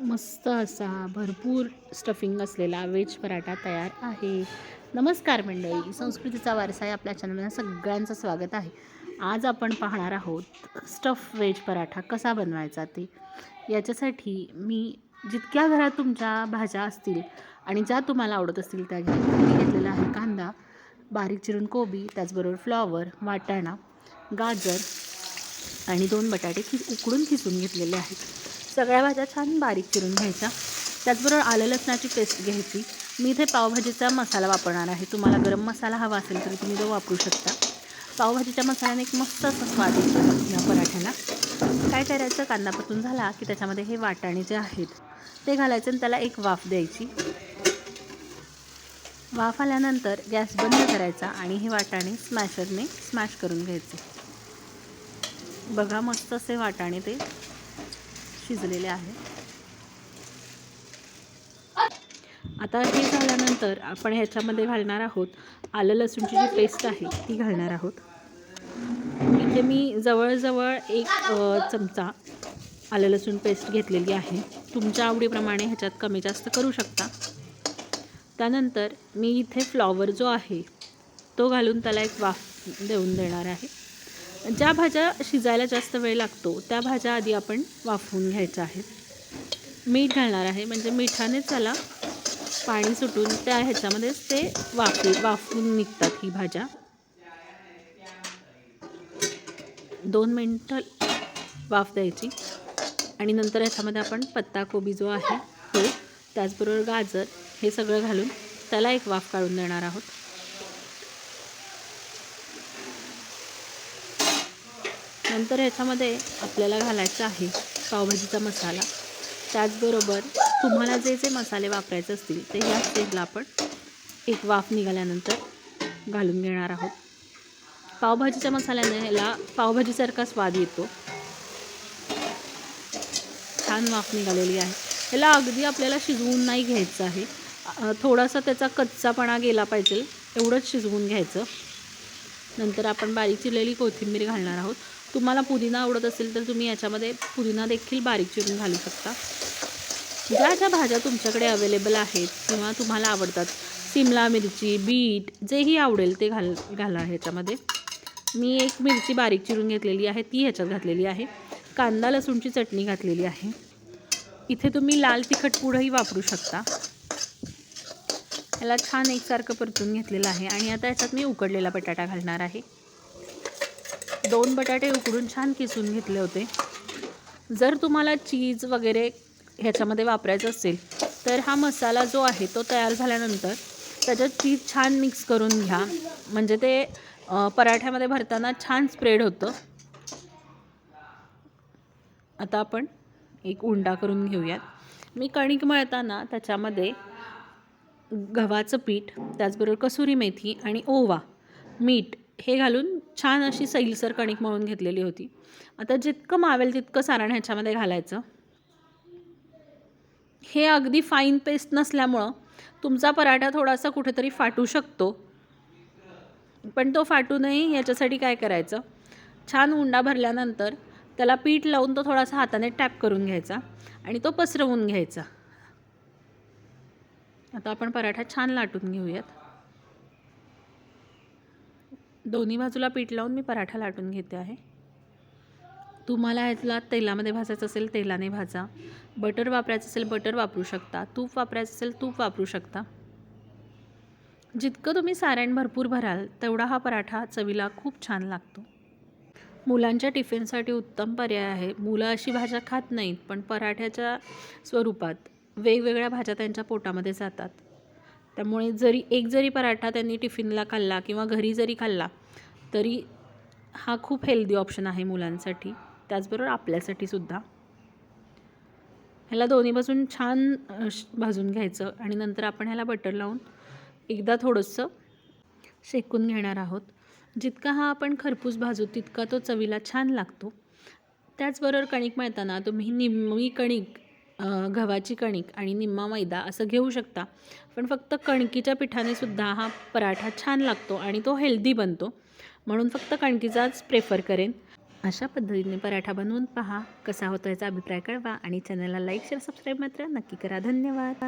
मस्त असा भरपूर स्टफिंग असलेला व्हेज पराठा तयार आहे. नमस्कार मंडळी संस्कृतीचा वारसा या आपल्या चॅनलमध्ये सगळ्यांचं स्वागत आहे. आज आपण पाहणार आहोत स्टफ वेज पराठा कसा बनवायचा ते. याच्यासाठी मी जितक्या घरात तुमच्या भाज्या असतील आणि ज्या तुम्हाला आवडत असतील त्या घ्या. मी घेतलेला आहे कांदा बारीक चिरून कोबी त्याचबरोबर फ्लॉवर वाटाणा गाजर आणि दोन बटाटे खि उकडून खिसून घेतलेले आहेत. सगळ्या भाज्या छान बारीक चिरून घ्यायच्या. त्याचबरोबर आलं लसणाची पेस्ट घ्यायची. मी इथे पावभाजीचा मसाला वापरणार आहे. तुम्हाला गरम मसाला हवा असेल तर तुम्ही तो वापरू शकता. पावभाजीच्या मसाल्याने एक मस्त असा स्वाद येतो या पराठ्याला. काय करायचं? कांदा परतून झाला की त्याच्यामध्ये हे वाटाणे जे आहेत ते घालायचं आणि त्याला एक वाफ द्यायची. वाफ आल्यानंतर गॅस बंद करायचा आणि हे वाटाणे स्मॅशरने स्मॅश करून घ्यायचे. बघा मस्त असे वाटाणे ते शिजलेले आहे. आता हे झाल्यानंतर आपण ह्याच्यामध्ये घालणार आहोत आलं लसूणची जी पेस्ट आहे ती घालणार आहोत. इथे मी जवळजवळ एक चमचा आलं लसूण पेस्ट घेतलेली आहे. तुमच्या आवडीप्रमाणे ह्याच्यात कमी जास्त करू शकता. त्यानंतर मी इथे फ्लॉवर जो आहे तो घालून त्याला एक वाफ देऊन देणार आहे. ज्या भाज्या शिजायला जास्त वेळ लागतो त्या भाज्या आधी आपण वाफवून घ्यायच्या आहेत. मीठ घालणार आहे म्हणजे मिठानेच त्याला पाणी सुटून त्या ह्याच्यामध्येच ते वाफ वाफवून निघतात ही भाज्या. दोन मिनटं वाफ द्यायची आणि नंतर ह्याच्यामध्ये आपण पत्ताकोबी जो आहे तो त्याचबरोबर गाजर हे सगळं घालून त्याला एक वाफ काढून देणार आहोत. नंतर ह्याच्यामध्ये आपल्याला घालायचा आहे पावभाजीचा मसाला. त्याचबरोबर तुम्हाला जे जे मसाले वापरायचे असतील ते ह्या स्टेजला आपण एक वाफ निघाल्यानंतर घालून घेणार आहोत. पावभाजीच्या मसाल्याने ह्याला पावभाजीसारखा स्वाद येतो. छान वाफ निघालेली आहे. ह्याला अगदी आपल्याला शिजवून नाही घ्यायचं आहे. थोडासा त्याचा कच्चापणा गेला पाहिजे एवढंच शिजवून घ्यायचं. नंतर आपण बारीक चिरलेली कोथिंबीर घालणार आहोत. तुम्हाला पुदिना आवडत असेल तर तुम्ही याच्यामध्ये पुदिना देखील बारीक चिरून घालू शकता. ज्या ज्या भाज्या तुमच्याकडे अवेलेबल आहेत किंवा तुम्हाला आवडतात सिमला मिरची बीट जेही आवडेल ते घाल घाला ह्याच्यामध्ये. मी एक मिरची बारीक चिरून घेतलेली आहे ती ह्याच्यात घातलेली आहे. कांदा लसूणची चटणी घातलेली आहे. इथे तुम्ही लाल तिखट पुढंही वापरू शकता. याला छान एकसारखं परतून घेतलेलं आहे आणि आता याच्यात मी उकडलेला बटाटा घालणार आहे. दोन बटाटे उकडून छान किसून घेतले होते. जर तुम्हाला चीज वगैरे ह्याच्यामध्ये वापरायचं असेल तर हा मसाला जो आहे तो तयार झाल्यानंतर त्याच्यात चीज छान मिक्स करून घ्या. म्हणजे ते पराठ्यामध्ये भरताना छान स्प्रेड होतं. आता आपण एक उंडा करून घेऊयात. मी कणिक मळताना त्याच्यामध्ये गव्हाचं पीठ त्याचबरोबर कसुरी मेथी आणि ओवा मीठ हे घालून छान अशी सैलसर कणिक मळून घेतलेली होती. आता जितकं मावेल तितकं सारण ह्याच्यामध्ये घालायचं. हे अगदी फाईन पेस्ट नसल्यामुळं तुमचा पराठा थोडासा कुठेतरी फाटू शकतो. पण तो फाटू नये याच्यासाठी काय करायचं? छान उंडा भरल्यानंतर त्याला पीठ लावून तो थोडासा हाताने टॅप करून घ्यायचा आणि तो पसरवून घ्यायचा. आता आपण पराठा छान लाटून घेऊयात. दोन्ही बाजूला पीठ लावून मी पराठा लाटून घेते आहे. तुम्हाला ह्याला तेलामध्ये भाजायचं असेल तेलाने भाजा. बटर वापरायचं असेल बटर वापरू शकता. तूप वापरायचं असेल तूप वापरू शकता. जितकं तुम्ही सारण भरपूर भराल तेवढा हा पराठा चवीला खूप छान लागतो. मुलांच्या टिफिनसाठी उत्तम पर्याय आहे. मुलं अशी भाज्या खात नाहीत पण पराठ्याच्या स्वरूपात वेगवेगळ्या भाज्या त्यांच्या पोटामध्ये जातात. त्यामुळे जरी एक जरी पराठा त्यांनी टिफिनला खाल्ला किंवा घरी जरी खाल्ला तरी हा खूप हेल्दी ऑप्शन आहे मुलांसाठी. त्याचबरोबर आपल्यासाठी सुद्धा. ह्याला दोन्ही बाजून छान श- भाजून घ्यायचं आणि नंतर आपण ह्याला बटर लावून एकदा थोडंसं शेकून घेणार आहोत. जितका हा आपण खरपूस भाजू तितका तो चवीला छान लागतो. त्याचबरोबर कणिक मळताना तुम्ही निम्मी कणिक गव्हाची कणिक आणि निम्मा मैदा असं घेऊ शकता. पण फक्त कणकीच्या पिठाने सुद्धा हा पराठा छान लागतो आणि तो हेल्दी बनतो. म्हणून फक्त कणकीचाच प्रेफर करेन. अशा पद्धतीने पराठा बनवून पहा कसा होतो याचा अभिप्राय कळवा आणि चॅनलला लाईक शेअर सबस्क्राईब मात्र नक्की करा. धन्यवाद.